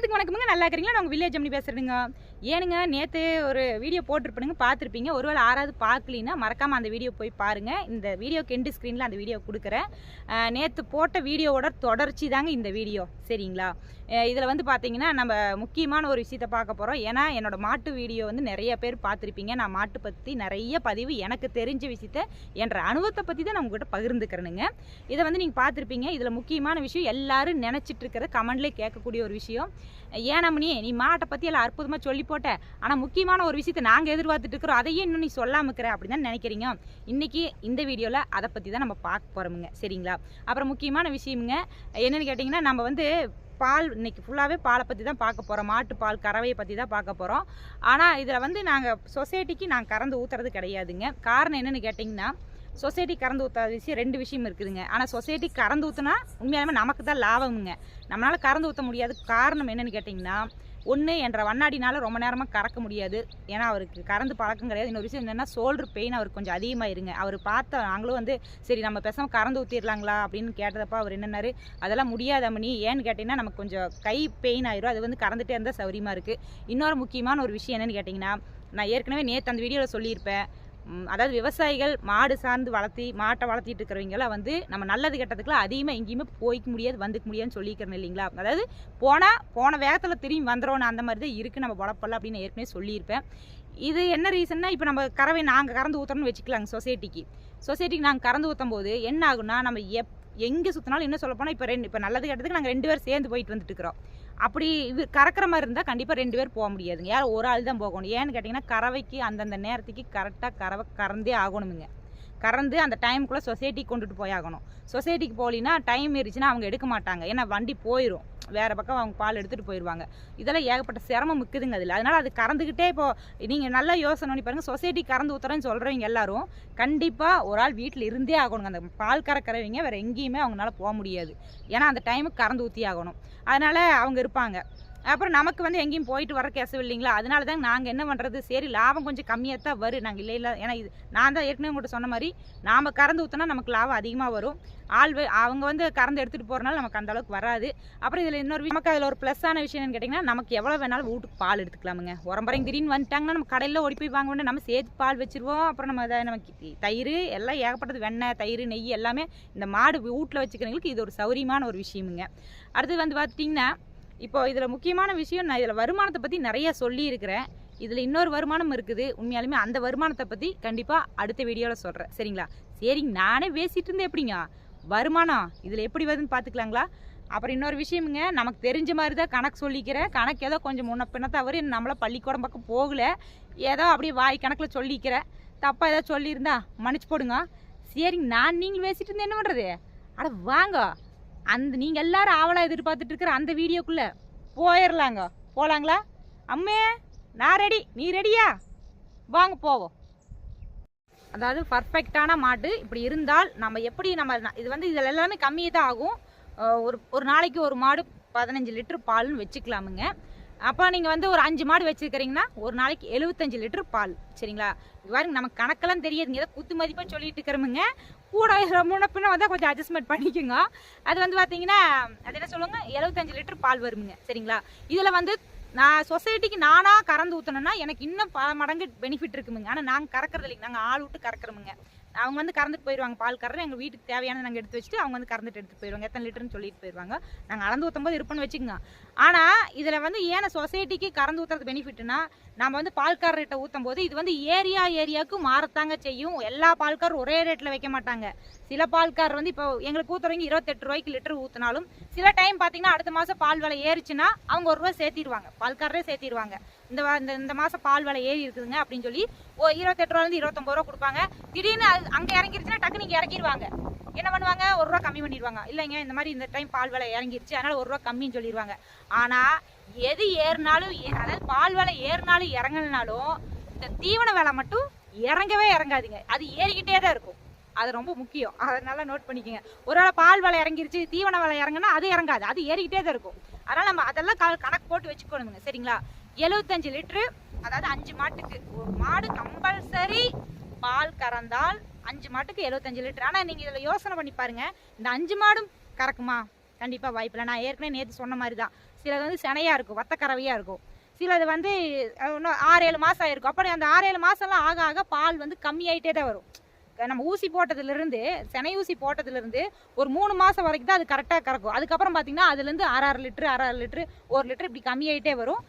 எல்லாத்துக்கும் வணக்கமுங்க. நல்லா இருக்கிறீங்களா? நான் உங்கள் வில்லேஜ் அம்மி பேசுகிறேங்க ஏனுங்க நேற்று ஒரு வீடியோ போட்டிருப்பேனுங்க. பார்த்துருப்பீங்க. ஒருவேளை ஆறாவது பார்க்கலின்னா மறக்காமல் அந்த வீடியோ போய் பாருங்கள் இந்த வீடியோ கெண்டு ஸ்க்ரீனில் அந்த வீடியோ கொடுக்குறேன். நேற்று போட்ட வீடியோவோட தொடர்ச்சி தாங்க இந்த வீடியோ சரிங்களா? இதில் வந்து பார்த்தீங்கன்னா நம்ம முக்கியமான ஒரு விஷயத்த பார்க்க போகிறோம் ஏன்னா என்னோடய மாட்டு வீடியோ வந்து நிறைய பேர் பார்த்துருப்பீங்க. நான் மாட்டு பற்றி நிறைய பதிவு எனக்கு தெரிஞ்ச விஷயத்த என்ற அனுபவத்தை பற்றி தான் நான் உங்கள்கிட்ட பகிர்ந்துக்கிறேனுங்க. இதை வந்து நீங்கள் பார்த்துருப்பீங்க. இதில் முக்கியமான விஷயம் எல்லாரும் நினச்சிட்டு இருக்கிற கமெண்ட்லேயே கேட்கக்கூடிய ஒரு விஷயம். ஏனாமணி நீ மாட்டை பற்றி எல்லாம் அற்புதமாக சொல்லி போட்ட. ஆனால் முக்கியமான ஒரு விஷயத்தை நாங்கள் எதிர்பார்த்துட்டு இருக்கிறோம். அதையே இன்னும் நீ சொல்லாமல் இருக்கிற அப்படின்னு தான் நினைக்கிறீங்க. இன்றைக்கி இந்த வீடியோவில் அதை பற்றி தான் நம்ம பார்க்க போகிறோமுங்க சரிங்களா? அப்புறம் முக்கியமான விஷயமுங்க. என்னென்னு கேட்டிங்கன்னா நம்ம வந்து பால் இன்னைக்கு ஃபுல்லாகவே பாலை பற்றி தான் பார்க்க போகிறோம் மாட்டு பால் கறவையை பற்றி தான் பார்க்க போகிறோம் ஆனால் இதில் வந்து நாங்கள் சொசைட்டிக்கு நாங்கள் கறந்து ஊற்றுறது கிடையாதுங்க. காரணம் என்னென்னு கேட்டிங்கன்னா சொசைட்டி கறந்து ஊற்றாத விஷயம் ரெண்டு விஷயம் இருக்குதுங்க. ஆனால் சொசைட்டி கறந்து ஊற்றுனா உண்மையாலுமே நமக்கு தான் லாபமுங்க. நம்மளால் கறந்து ஊற்ற முடியாது காரணம் என்னென்னு கேட்டிங்கன்னா ஒன்று என்ற வண்ணாடினால் ரொம்ப நேரமாக கறக்க முடியாது. ஏன்னா அவருக்கு கறந்து பழக்கம் கிடையாது. இன்னொரு விஷயம் என்னென்னா ஷோல்டர் பெயின் அவருக்கு கொஞ்சம் அதிகமாக இருங்க அவர் பார்த்த நாங்களும் வந்து சரி நம்ம பேசாமல் கறந்து ஊற்றிடலாங்களா அப்படின்னு கேட்டதப்ப அவர் என்னென்னாரு அதெல்லாம் முடியாத மணி ஏன்னு கேட்டிங்கன்னா நமக்கு கொஞ்சம் கை பெயின் ஆயிரும். அது வந்து கறந்துட்டே இருந்தால் சௌரியமாக இருக்குது இன்னொரு முக்கியமான ஒரு விஷயம் என்னென்னு கேட்டிங்கன்னா நான் ஏற்கனவே நேற்று அந்த வீடியோவில் சொல்லியிருப்பேன். அதாவது விவசாயிகள் மாடு சார்ந்து வளர்த்தி மாட்டை வளர்த்திட்டு இருக்கிறவங்களாம் வந்து நம்ம நல்லது கெட்டதுக்குலாம் அதிகமாக எங்கேயுமே போய்க்க முடியாது வந்துக்க முடியாதுன்னு சொல்லிக்கிறேன் இல்லைங்களா? அதாவது போனால் போன வேகத்தில் திரும்பி வந்துடும் அந்த மாதிரி தான் இருக்குது நம்ம வளர்ப்பல அப்படின்னு ஏற்கனவே சொல்லியிருப்பேன். இது என்ன ரீசன்னா இப்போ நம்ம கறவை நாங்கள் கறந்து ஊற்றுறோம்னு வச்சுக்கலாங்க சொசைட்டிக்கு சொசைட்டிக்கு நாங்கள் கறந்து ஊற்றும் போது என்ன ஆகுனா நம்ம எப் எங்கே சுற்றினாலும் என்ன சொல்ல போனால் இப்போ ரெண்டு இப்போ நல்லது கெட்டதுக்கு நாங்கள் ரெண்டு பேர் சேர்ந்து போயிட்டு வந்துட்டு இருக்கிறோம். அப்படி இது கறக்கிற மாதிரி இருந்தால் கண்டிப்பாக ரெண்டு பேர் போக முடியாதுங்க. யார் ஒரு ஆள் தான் போகணும். ஏன்னு கேட்டிங்கன்னா கறவைக்கு அந்தந்த நேரத்துக்கு கரெக்டாக கறவை கறந்தே ஆகணுமுங்க. கறந்து அந்த டைமுக்குள்ளே சொசைட்டிக்கு கொண்டுட்டு போய் ஆகணும் சொசைட்டிக்கு போகலின்னா டைம் இருந்துச்சுன்னா அவங்க எடுக்க மாட்டாங்க. ஏன்னா வண்டி போயிடும் வேறு பக்கம் அவங்க பால் எடுத்துகிட்டு போயிடுவாங்க இதெல்லாம் ஏகப்பட்ட சிரமம் மிக்குதுங்க அதில். அதனால் அது கறந்துக்கிட்டே இப்போது நீங்கள் நல்லா யோசனை பண்ணி பாருங்கள் சொசைட்டி கறந்து ஊற்றுறேன்னு சொல்கிறவங்க எல்லாரும் கண்டிப்பாக ஒரு ஆள் வீட்டில் இருந்தே ஆகணுங்க. அந்த பால் கறக்கிறவங்க வேறு எங்கேயுமே அவங்களால போக முடியாது. ஏன்னா அந்த டைமுக்கு கறந்து ஊற்றி ஆகணும் அதனால் அவங்க இருப்பாங்க. அப்புறம் நமக்கு வந்து எங்கேயும் போயிட்டு வர கேசவு இல்லைங்களா? அதனால தான் நாங்கள் என்ன பண்ணுறது சரி லாபம் கொஞ்சம் கம்மியாக தான் வரும். நாங்கள் இல்லை இல்லை. ஏன்னா இது நான் தான் ஏற்கனவே உங்கள்கிட்ட சொன்ன மாதிரி நாம் கறந்து ஊற்றினா நமக்கு லாபம் அதிகமாக வரும். ஆள் அவங்க வந்து கறந்து எடுத்துகிட்டு போகிறனால நமக்கு அந்த அளவுக்கு வராது. அப்புறம் இதில் இன்னொரு நமக்கு அதில் ஒரு ப்ளஸ்ஸான விஷயம் என்னன்னு கேட்டிங்கன்னா நமக்கு எவ்வளோ வேணாலும் வீட்டுக்கு பால் எடுத்துக்கலாமுங்க. உரம்பரையும் திடீர்னு வந்துட்டாங்கன்னா நம்ம கடையில் ஓடி போய் வாங்க நம்ம சேர்த்து பால் வச்சிருவோம். அப்புறம் நம்ம அதை நமக்கு தயிர் எல்லாம் ஏகப்பட்டது வெண்ணெய் தயிர் நெய் எல்லாமே இந்த மாடு வீட்டில் வச்சுக்கிறவங்களுக்கு இது ஒரு சௌரியமான ஒரு விஷயமுங்க. அடுத்து வந்து பார்த்திங்கன்னா இப்போ இதில் முக்கியமான விஷயம் நான் இதில் வருமானத்தை பற்றி நிறைய சொல்லியிருக்கிறேன். இதில் இன்னொரு வருமானம் இருக்குது. உண்மையாலுமே அந்த வருமானத்தை பற்றி கண்டிப்பாக அடுத்த வீடியோவில் சொல்கிறேன் சரிங்களா? சரிங்க நானே பேசிகிட்டு இருந்தேன் எப்படிங்க? வருமானம் இதில் எப்படி வருதுன்னு பார்த்துக்கலாங்களா அப்புறம் இன்னொரு விஷயமுங்க நமக்கு தெரிஞ்ச மாதிரி தான் கணக்கு சொல்லிக்கிறேன். கணக்கு ஏதோ கொஞ்சம் முன்ன பின்ன தவிர நம்மள பள்ளிக்கூடம் பக்கம் போகலை. ஏதோ அப்படியே வாய் கணக்கில் சொல்லிக்கிறேன். தப்பாக ஏதோ சொல்லியிருந்தா மன்னிச்சு போடுங்க. சரிங்க நான் நீங்கள் பேசிகிட்டு இருந்தேன் என்ன பண்ணுறது அட வாங்க. அந்த நீங்கள் எல்லாரும் ஆவலாக எதிர்பார்த்துட்டு இருக்கிற அந்த வீடியோக்குள்ளே போயிடலாங்க போகலாங்களா அம்மே நான் ரெடி நீ ரெடியா வாங்க போவோம். அதாவது பர்ஃபெக்டான மாடு இப்படி இருந்தால் நம்ம எப்படி நம்ம இது வந்து இதில் எல்லாமே கம்மியாக தான் ஆகும் ஒரு ஒரு நாளைக்கு ஒரு மாடு பதினஞ்சு லிட்டர் பால்னு வச்சுக்கலாமுங்க. அப்போ நீங்கள் வந்து ஒரு அஞ்சு மாடு வச்சுருக்கிறீங்கன்னா ஒரு நாளைக்கு எழுபத்தஞ்சு லிட்டர் பால். சரிங்களா? இது பாருங்க நமக்கு கணக்கெல்லாம் தெரியாதுங்க. ஏதோ குத்து மதிப்பாக சொல்லிட்டு இருக்கிறோமுங்க. கூட முன்ன பின்ன வந்தால் கொஞ்சம் அட்ஜஸ்ட்மெண்ட் பண்ணிக்கோங்க. அது வந்து பார்த்தீங்கன்னா அது என்ன சொல்லுவாங்க? எழுபத்தஞ்சு லிட்டர் பால் வருமுங்க. சரிங்களா? இதில் வந்து நான் சொசைட்டிக்கு நானாக கறந்து ஊற்றணும்னா எனக்கு இன்னும் பல மடங்கு பெனிஃபிட் இருக்குமுங்க. ஆனால் நாங்கள் கறக்கிறது இல்லைங்க நாங்கள் ஆள் விட்டு கறக்குறோமுங்க. அவங்க வந்து கறந்துட்டு போயிடுவாங்க பால் கறந்து எங்கள் வீட்டுக்கு தேவையான நாங்கள் எடுத்து வச்சுட்டு அவங்க வந்து கறந்துட்டு எடுத்துட்டு போயிடுவாங்க எத்தனை லிட்டர்னு சொல்லிட்டு போயிடுவாங்க நாங்கள் அளந்து ஊற்றும் போது இருப்போம்னு வச்சுக்கோங்க. ஆனால் இதில் வந்து ஏன் சொசைட்டிக்கு கறந்து ஊற்றுறது பெனிஃபிட்னா நம்ம வந்து பால்காரர்கிட்ட ஊற்றும் போது இது வந்து ஏரியா ஏரியாவுக்கு மாறத்தாங்க செய்யும். எல்லா பால்காரரும் ஒரே ரேட்டில் வைக்க மாட்டாங்க. சில பால்கார் வந்து இப்போ எங்களுக்கு ஊற்றுறவங்க இருபத்தெட்டு ரூபாய்க்கு லிட்டர் ஊற்றினாலும் சில டைம் பார்த்தீங்கன்னா அடுத்த மாதம் பால் விலை ஏறிச்சுன்னா அவங்க ஒரு ரூபா சேர்த்திடுவாங்க. பால்காரரே சேர்த்திடுவாங்க. இந்த இந்த இந்த மாதம் பால் விலை ஏறி இருக்குதுங்க அப்படின்னு சொல்லி ஓ இருபத்தெட்டு ரூபாலேருந்து இருபத்தொம்பது ரூபா கொடுப்பாங்க. திடீர்னு அது அங்கே இறங்கிருச்சுன்னா டக்குன்னு இங்கே இறக்கிடுவாங்க என்ன பண்ணுவாங்க? ஒரு ரூபா கம்மி பண்ணிடுவாங்க. இல்லைங்க இந்த மாதிரி இந்த டைம் பால் விலை இறங்கிருச்சு அதனால் ஒரு ரூபா கம்மின்னு சொல்லிடுவாங்க. ஆனால் எது ஏறினாலும் ஏ- அதாவது பால் விலை ஏறினாலும் இறங்கினாலும் இந்த தீவன விலை மட்டும் இறங்கவே இறங்காதுங்க. அது ஏறிக்கிட்டே தான் இருக்கும். அது ரொம்ப முக்கியம். அதை நல்லா நோட் பண்ணிக்கோங்க. ஒருவேளை பால் விலை இறங்கிருச்சு தீவன விலை இறங்குனா அது இறங்காது. அது ஏறிக்கிட்டே தான் இருக்கும். அதனால நம்ம அதெல்லாம் கணக்கு போட்டு வச்சுக்கணுங்க. சரிங்களா? எழுபத்தஞ்சு லிட்டரு அதாவது அஞ்சு மாட்டுக்கு. ஒரு மாடு கம்பல்சரி பால் கறந்தால் அஞ்சு மாட்டுக்கு எழுபத்தஞ்சு லிட்டர். ஆனால் நீங்கள் இதில் யோசனை பண்ணி பாருங்க. இந்த அஞ்சு மாடும் கறக்குமா? கண்டிப்பாக வாய்ப்பில்லை. நான் ஏற்கனவே நேற்று சொன்ன மாதிரி தான் சிலது வந்து சினையாக இருக்கும் வத்தக்கறவையாக இருக்கும். சிலது வந்து இன்னும் ஆறு ஏழு மாதம் ஆயிருக்கும். அப்படி அந்த ஆறு ஏழு மாதம்லாம் ஆக ஆக பால் வந்து கம்மியாயிட்டே தான் வரும். நம்ம ஊசி போட்டதுலேருந்து செனை ஊசி போட்டதுலேருந்து ஒரு மூணு மாதம் வரைக்கும் தான் அது கரெக்டாக கறக்கும். அதுக்கப்புறம் பார்த்தீங்கன்னா அதுலேருந்து அரை அரை லிட்ரு அரை அரை லிட்ரு ஒரு லிட்டர் இப்படி கம்மியாயிட்டே வரும்.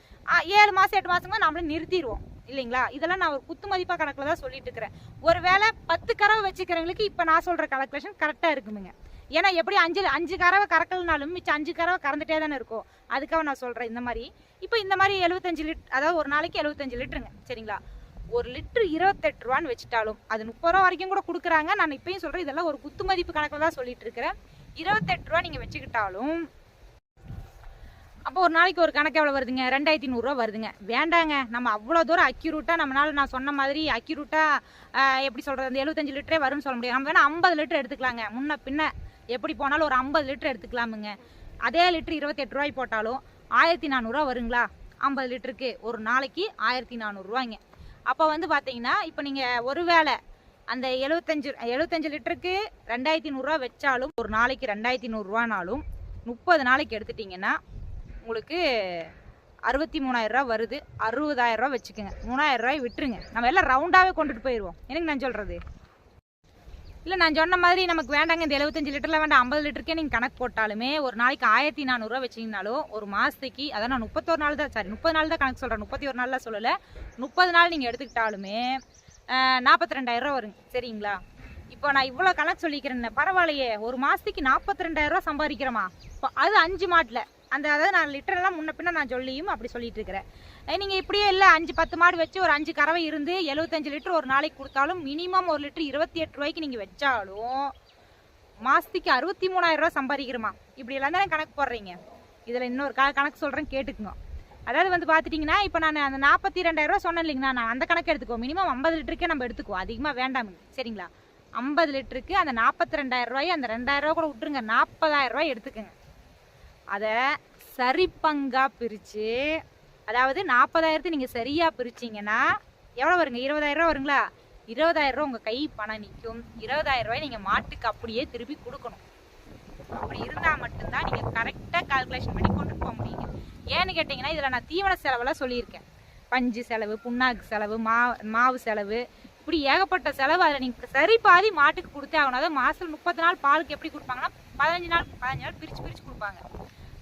ஏழு மாதம் எட்டு மாதமா நம்மளும் நிறுத்திடுவோம். இல்லைங்களா? இதெல்லாம் நான் ஒரு குத்து மதிப்பாக கணக்கில் தான் சொல்லிட்டு இருக்கிறேன். ஒருவேளை பத்து கறவை வச்சுக்கிறவங்களுக்கு இப்போ நான் சொல்கிற கலெக்ஷன் கரெக்டாக இருக்குமுங்க. ஏன்னா எப்படி அஞ்சு அஞ்சு கறவை கறக்கலனாலும் மிச்சம் அஞ்சு கறவை கறந்துட்டே தானே இருக்கும். அதுக்காக நான் சொல்கிறேன் இந்த மாதிரி. இப்போ இந்த மாதிரி எழுபத்தஞ்சு லிட் அதாவது ஒரு நாளைக்கு எழுபத்தஞ்சு லிட்டருங்க. சரிங்களா? ஒரு லிட்டரு இருபத்தெட்டு ரூபான்னு வச்சுட்டாலும் அது முப்பது ரூபா வரைக்கும் கூட கொடுக்குறாங்க. நான் இப்பயும் சொல்கிறேன் இதெல்லாம் ஒரு குத்து மதிப்பு கணக்கில் தான் சொல்லிட்டு இருக்கிறேன். இருபத்தெட்டு ரூபா நீங்கள் வச்சுக்கிட்டாலும் அப்போ ஒரு நாளைக்கு ஒரு கணக்கு எவ்வளோ வருதுங்க? ரெண்டாயிரத்தி நூறுரூவா வருதுங்க. வேண்டாங்க. நம்ம அவ்வளோ தூரம் அக்யூரூட்டாக நம்மளால் நான் சொன்ன மாதிரி அக்யூரூட்டாக எப்படி சொல்கிறது அந்த எழுபத்தஞ்சு லிட்டரே வரும்னு சொல்ல முடியாது. நம்ம வேணால் ஐம்பது லிட்டர் எடுத்துக்கலாங்க. முன்ன பின்ன எப்படி போனாலும் ஒரு ஐம்பது லிட்டர் எடுத்துக்கலாமுங்க. அதே லிட்டர் இருபத்தெட்டு ரூபாய் போட்டாலும் ஆயிரத்தி நானூறுரூவா வருங்களா? ஐம்பது லிட்டருக்கு ஒரு நாளைக்கு ஆயிரத்தி நானூறுரூவாய்ங்க அப்போ வந்து பார்த்தீங்கன்னா இப்போ நீங்கள் ஒரு வேளை அந்த எழுபத்தஞ்சு எழுபத்தஞ்சு லிட்டருக்கு ரெண்டாயிரத்தி நூறுரூவா வச்சாலும் ஒரு நாளைக்கு ரெண்டாயிரத்தி நூறுரூவானாலும் முப்பது நாளைக்கு எடுத்துட்டிங்கன்னா உங்களுக்கு அறுபத்தி மூணாயிரரூவா வருது. அறுபதாயிரரூவா வச்சுக்கோங்க. மூணாயிரரூவாய் விட்டுருங்க. நம்ம எல்லாம் ரவுண்டாகவே கொண்டுட்டு போயிடுவோம் எனக்கு நான் சொல்கிறது இல்லை நான் சொன்ன மாதிரி நமக்கு வேண்டாங்க. இந்த எழுபத்தஞ்சு லிட்டரில் வேண்டாம். ஐம்பது லிட்டருக்கே நீங்கள் கணக்கு போட்டாலுமே ஒரு நாளைக்கு ஆயிரத்தி நானூறுரூவா வச்சிங்கனாலும் ஒரு மாதத்துக்கு அதான் நான் முப்பத்தோரு நாள் தான் சாரி முப்பது நாள் தான் கணக்கு சொல்கிறேன் முப்பத்தி ஒரு நாளில் சொல்லலை. முப்பது நாள் நீங்கள் எடுத்துக்கிட்டாலுமே நாற்பத்தி ரெண்டாயிரரூவா வருங்க. சரிங்களா? இப்போ நான் இவ்வளோ கணக்கு சொல்லிக்கிறேன் பரவாயில்லையே. ஒரு மாதத்துக்கு நாற்பத்தி ரெண்டாயிரரூவா சம்பாதிக்கிறோமா? இப்போ அது அஞ்சு மாட்டில். அந்த அதாவது நான் லிட்டரெல்லாம் முன்ன பின்ன நான் சொல்லியும் அப்படி சொல்லிட்டு இருக்கிறேன். நீங்கள் இப்படியே இல்லை அஞ்சு பத்து மாடு வச்சு ஒரு அஞ்சு கறவை இருந்து எழுபத்தஞ்சு லிட்டர் ஒரு நாளைக்கு கொடுத்தாலும் மினிமம் ஒரு லிட்டர் இருபத்தி எட்டு ரூபாய்க்கு நீங்கள் வச்சாலும் மாதத்துக்கு அறுபத்தி மூணாயிரம் ரூபா சம்பாதிக்கிறோமா? இப்படி எல்லாம் தானே கணக்கு போடுறீங்க. இதில் இன்னொரு க கணக்கு சொல்கிறேன் கேட்டுக்குங்க. அதாவது வந்து பார்த்துட்டிங்கன்னா இப்போ நான் அந்த நாற்பத்தி ரெண்டாயிரரூவா சொன்னேன் இல்லைங்களா நான் அந்த கணக்கு எடுத்துக்கோ. மினிமம் ஐம்பது லிட்டருக்கே நம்ம எடுத்துக்குவோம். அதிகமாக வேண்டாம் சரிங்களா? ஐம்பது லிட்டருக்கு அந்த நாற்பத்தி ரெண்டாயிரம் ரூபாய் அந்த ரெண்டாயிரம் ரூபா கூட விட்டுருங்க. நாற்பதாயிரம் ரூபாய் எடுத்துக்கோங்க. அதை சரி பிரித்து அதாவது நாற்பதாயிரத்து நீங்கள் சரியாக பிரிச்சிங்கன்னா எவ்வளோ வருங்க? இருபதாயிரம் ரூபா வருங்களா? இருபதாயிரரூவா உங்கள் கை பணம் நிற்கும் இருபதாயிரரூவாய் நீங்கள் மாட்டுக்கு அப்படியே திருப்பி கொடுக்கணும். அப்படி இருந்தால் மட்டும்தான் நீங்கள் கரெக்டாக கால்குலேஷன் பண்ணி கொண்டு போக முடியுங்க. ஏன்னு கேட்டிங்கன்னா இதில் நான் தீவன செலவெல்லாம் சொல்லியிருக்கேன். பஞ்சு செலவு புண்ணாக்கு செலவு மா மாவு செலவு. இப்படி ஏகப்பட்ட செலவு அதில் நீங்கள் சரி பாதி மாட்டுக்கு கொடுத்தே ஆகணும். அதாவது மாதம் முப்பது நாள் பாலுக்கு எப்படி கொடுப்பாங்கன்னா பதினஞ்சு நாள் பதினஞ்சு நாள் பிரித்து பிரித்து கொடுப்பாங்க.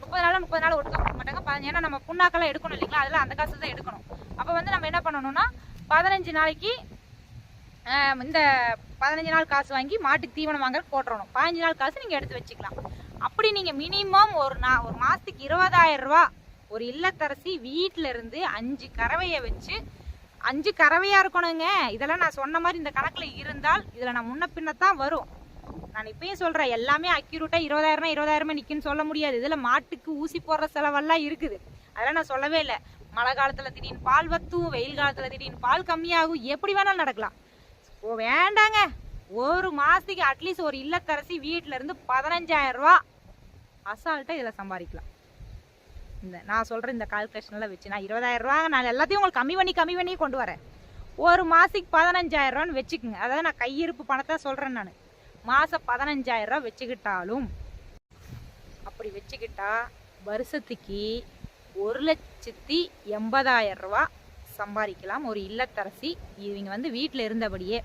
முப்பது நாள் முப்பது நாள் ஒட்டுக்க கொடுக்க மாட்டாங்க. ஏன்னா நம்ம புண்ணாக்கெல்லாம் எடுக்கணும் இல்லைங்களா? அதில் அந்த காசு தான் எடுக்கணும். அப்போ வந்து நம்ம என்ன பண்ணணும்னா பதினஞ்சு நாளைக்கு இந்த பதினஞ்சு நாள் காசு வாங்கி மாட்டுக்கு தீவனம் வாங்க போட்டுறணும். பதினஞ்சு நாள் காசு நீங்கள் எடுத்து வச்சுக்கலாம். அப்படி நீங்கள் மினிமம் ஒரு நா ஒரு மாதத்துக்கு இருபதாயிரம் ரூபா ஒரு இல்லத்தரசி வீட்டில் இருந்து அஞ்சு கறவையை வச்சு அஞ்சு கறவையாக இருக்கணுங்க. இதெல்லாம் நான் சொன்ன மாதிரி இந்த கணக்கில் இருந்தால் இதில் நான் முன்ன பின்னத்தான் வரும். நான் இப்பயும் சொல்கிறேன் எல்லாமே அக்யூரேட்டாக இருபதாயிரம்னா இருபதாயிரமா நிற்குன்னு சொல்ல முடியாது. இதில் மாட்டுக்கு ஊசி போடுற செலவெல்லாம் இருக்குது. அதெல்லாம் நான் சொல்லவே இல்லை. மழை காலத்தில் திடீர்னு பால் வத்தும் வெயில் காலத்தில் திடீர்னு பால் கம்மியாகும். எப்படி வேணாலும் நடக்கலாம். ஓ வேண்டாங்க. ஒரு மாதத்துக்கு அட்லீஸ்ட் ஒரு இல்லத்தரசி வீட்டில் இருந்து பதினஞ்சாயிரம் ரூபா. அசால்ட்டாக இதில் சம்பாதிக்கலாம். இந்த நான் சொல்கிற இந்த கால்குலேஷன்ல வச்சு நான் இருபதாயிரம் ரூபா நான் எல்லாத்தையும் உங்களுக்கு கம்மி பண்ணி கம்மி பண்ணி கொண்டு வரேன். ஒரு மாதத்துக்கு பதினஞ்சாயிரம் ரூபான்னு வச்சுக்கோங்க. அதாவது நான் கையிருப்பு பணத்தை சொல்கிறேன் நான். மாதம் பதினஞ்சாயிரம் ரூபா வச்சுக்கிட்டாலும் அப்படி வச்சுக்கிட்டா வருஷத்துக்கு ஒரு லட்சத்தி எண்பதாயிரம் ரூபா சம்பாதிக்கலாம். ஒரு இல்லத்தரசி இவங்க வந்து வீட்டில் இருந்தபடியே.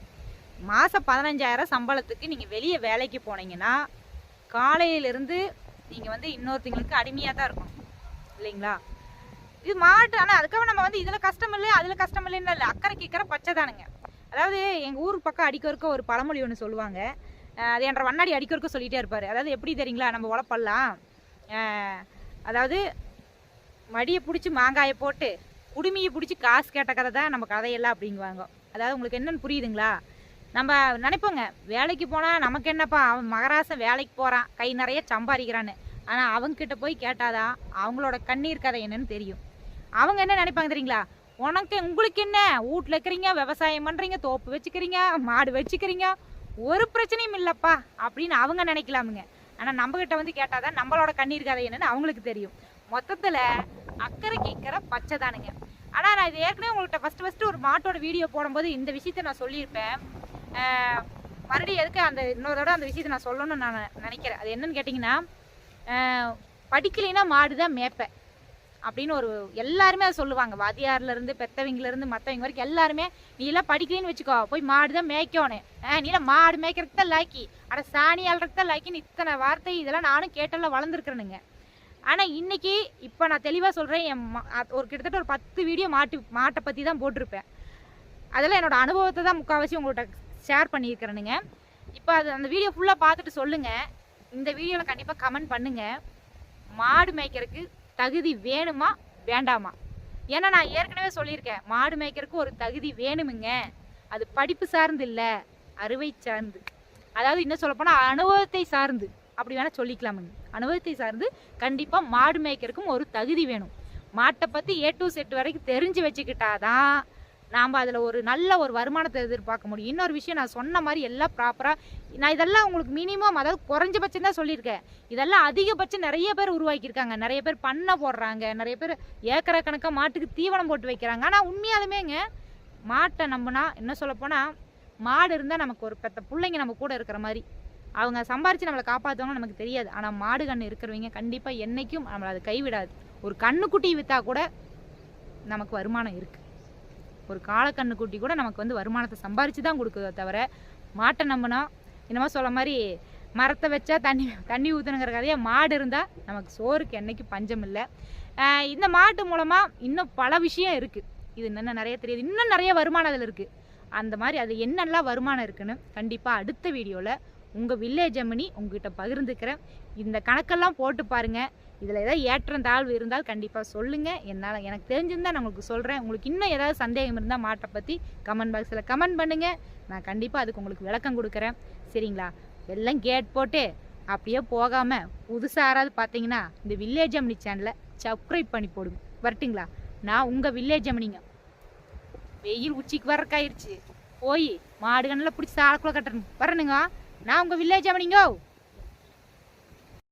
மாதம் பதினஞ்சாயிரம் சம்பளத்துக்கு நீங்கள் வெளியே வேலைக்கு போனீங்கன்னா காலையிலேருந்து நீங்கள் வந்து இன்னொருத்தங்களுக்கு அடிமையாக தான் இருக்கணும். இல்லைங்களா? இது மாட்டு ஆனால் அதுக்காக நம்ம வந்து இதில் கஷ்டம் இல்லை அதில் கஷ்டம் இல்லைன்னு இல்லை அக்கறைக்கு இக்கறை பச்சை தானுங்க. அதாவது எங்கள் ஊர் பக்கம் அடிக்கொருக்க ஒரு பழமொழி ஒன்று சொல்லுவாங்க. அது என்ற வண்ணாடி அடிக்கிறதுக்கு சொல்லிகிட்டே இருப்பார். அதாவது எப்படி தெரியுங்களா நம்ம உழப்பல்லாம் அதாவது மடியை பிடிச்சி மாங்காயை போட்டு குடுமியை பிடிச்சி காசு கேட்ட கதை தான் நம்ம கதையெல்லாம் அப்படிங்குவாங்க. அதாவது உங்களுக்கு என்னென்னு புரியுதுங்களா? நம்ம நினைப்போங்க வேலைக்கு போனால் நமக்கு என்னப்பா அவன் மகராசன் வேலைக்கு போகிறான் கை நிறைய சம்பாதிக்கிறான்னு. ஆனால் அவங்கக்கிட்ட போய் கேட்டாதான் அவங்களோட கண்ணீர் கதை என்னன்னு தெரியும். அவங்க என்ன நினைப்பாங்க தெரியுங்களா? உனக்கு உங்களுக்கு என்ன? வீட்டில் இருக்கிறீங்க விவசாயம் பண்ணுறீங்க தோப்பு வச்சுக்கிறீங்க மாடு வச்சுக்கிறீங்க ஒரு பிரச்சனையும் இல்லைப்பா அப்படின்னு அவங்க நினைக்கலாமுங்க. ஆனால் நம்மக்கிட்ட வந்து கேட்டாதான் நம்மளோட கண்ணீர் கதை என்னன்னு அவங்களுக்கு தெரியும். மொத்தத்தில் அக்கறை கேட்குற பச்சை தானுங்க. ஆனால் நான் இது ஏற்கனவே உங்கள்கிட்ட ஃபஸ்ட்டு ஃபஸ்ட்டு ஒரு மாட்டோட வீடியோ போடும்போது இந்த விஷயத்த நான் சொல்லியிருப்பேன். மறுபடியும் எதுக்கு அந்த இன்னொரு தடவை அந்த விஷயத்தை நான் சொல்லணும்னு நான் நினைக்கிறேன். அது என்னன்னு கேட்டிங்கன்னா படிக்கலைன்னா மாடு தான் மேய்ப்பேன் அப்படின்னு ஒரு எல்லாருமே அதை சொல்லுவாங்க. வாதியார்லேருந்து பெத்தவங்கலேருந்து இருந்து மற்றவங்க வரைக்கும் எல்லாருமே நீ எல்லாம் படிக்கலன்னு வச்சுக்கோ போய் மாடு தான் மேய்க்கணும் ஆ, நீ மாடு மேய்க்கிறதுக்கு தான் லாக்கி. அட சாணி அல்றதுக்கு தான் லாக்கின்னு இத்தனை வார்த்தை இதெல்லாம் நானும் கேட்டெல்லாம் வளர்ந்துருக்குறேனுங்க. ஆனால் இன்றைக்கி இப்போ நான் தெளிவாக சொல்கிறேன் என் மா- ஒரு கிட்டத்தட்ட ஒரு பத்து வீடியோ மாட்டு மாட்டை பற்றி தான் போட்டிருப்பேன். அதெல்லாம் என்னோடய அனுபவத்தை தான் முக்கால்வாசி உங்கள்கிட்ட ஷேர் பண்ணியிருக்கிறேனுங்க. இப்போ அது அந்த வீடியோ ஃபுல்லாக பார்த்துட்டு சொல்லுங்கள் இந்த வீடியோவில் கண்டிப்பாக கமெண்ட் பண்ணுங்கள் மாடு மேய்க்கிறதுக்கு தகுதி வேணுமா? வேண்டாமா? ஏன்னா நான் ஏற்கனவே சொல்லியிருக்கேன். மாடு மேய்க்கிறதுக்கு ஒரு தகுதி வேணுமுங்க. அது படிப்பு சார்ந்து இல்லை. அறுவை சார்ந்து. அதாவது இன்னும் சொல்லப்போனால் அனுபவத்தை சார்ந்து. அப்படி வேணால் சொல்லிக்கலாமுங்க. அனுபவத்தை சார்ந்து கண்டிப்பாக மாடு மேய்க்கிறதுக்கும் ஒரு தகுதி வேணும். மாட்டை பற்றி ஏ டு செட் வரைக்கும் தெரிஞ்சு வச்சுக்கிட்டாதான் நாம் அதில் ஒரு நல்ல ஒரு வருமானத்தை எதிர்பார்க்க முடியும். இன்னொரு விஷயம் நான் சொன்ன மாதிரி எல்லாம் ப்ராப்பராக நான் இதெல்லாம் உங்களுக்கு மினிமம் அதாவது குறைஞ்சபட்சம் தான் சொல்லியிருக்கேன். இதெல்லாம் அதிகபட்சம் நிறைய பேர் உருவாக்கியிருக்காங்க. நிறைய பேர் பண்ணை போடுறாங்க. நிறைய பேர் ஏக்கரை கணக்காக மாட்டுக்கு தீவனம் போட்டு வைக்கிறாங்க. ஆனால் உண்மையாலுமேங்க மாட்டை நம்பினா என்ன சொல்லப்போனால் மாடு இருந்தால் நமக்கு ஒரு பெத்த பிள்ளைங்க நம்ம கூட இருக்கிற மாதிரி. அவங்க சம்பாரித்து நம்மளை காப்பாற்றுவாங்க நமக்கு தெரியாது. ஆனால் மாடு கன்று இருக்கிறவங்க கண்டிப்பாக என்றைக்கும் நம்மளை அது கைவிடாது. ஒரு கண்ணுக்குட்டி விற்றா கூட நமக்கு வருமானம் இருக்குது ஒரு காலக்கண்ணுக்குட்டி கூட நமக்கு வந்து வருமானத்தை சம்பாரித்து தான் கொடுக்குதே தவிர மாட்டை நம்பினா என்னமோ சொல்ல மாதிரி மரத்தை வச்சா தண்ணி தண்ணி ஊற்றணுங்கிற கதையாக மாடு இருந்தால் நமக்கு சோறுக்கு என்றைக்கு பஞ்சம் இல்லை. இந்த மாட்டு மூலமாக இன்னும் பல விஷயம் இருக்குது இது இன்னும் நிறைய தெரியுது. இன்னும் நிறைய வருமானம் அதில் இருக்குது அந்த மாதிரி அது என்னெல்லாம் வருமானம் இருக்குன்னு கண்டிப்பாக அடுத்த வீடியோவில் உங்கள் வில்லேஜ் அம்மனி உங்ககிட்ட பகிர்ந்துக்கிறேன். இந்த கணக்கெல்லாம் போட்டு பாருங்கள் இதில் ஏதாவது ஏற்றம் தாழ்வு இருந்தால் கண்டிப்பாக சொல்லுங்கள் என்னால் எனக்கு தெரிஞ்சிருந்தால் நான் உங்களுக்கு சொல்கிறேன் உங்களுக்கு இன்னும் ஏதாவது சந்தேகம் இருந்தால் மாட்டை பற்றி கமெண்ட் பாக்ஸில் கமெண்ட் பண்ணுங்கள் நான் கண்டிப்பாக அதுக்கு உங்களுக்கு விளக்கம் கொடுக்குறேன். சரிங்களா? எல்லாம் கேட் போட்டு அப்படியே போகாமல் புதுசாக யாராவது பார்த்தீங்கன்னா இந்த வில்லேஜ் அம்மனி சேனலை சப்ஸ்கிரைப் பண்ணி போடுங்க. வரட்டுங்களா? நான் உங்கள் வில்லேஜ் அம்னிங்க வெயில் உச்சிக்கு வரக்காயிருச்சு போய் மாடு கண்ணில் பிடிச்சி ஆளுக்குள்ள கட்டணும். வரணுங்க. நான் உங்கள் வில்லேஜ் அம்மனிங்கோ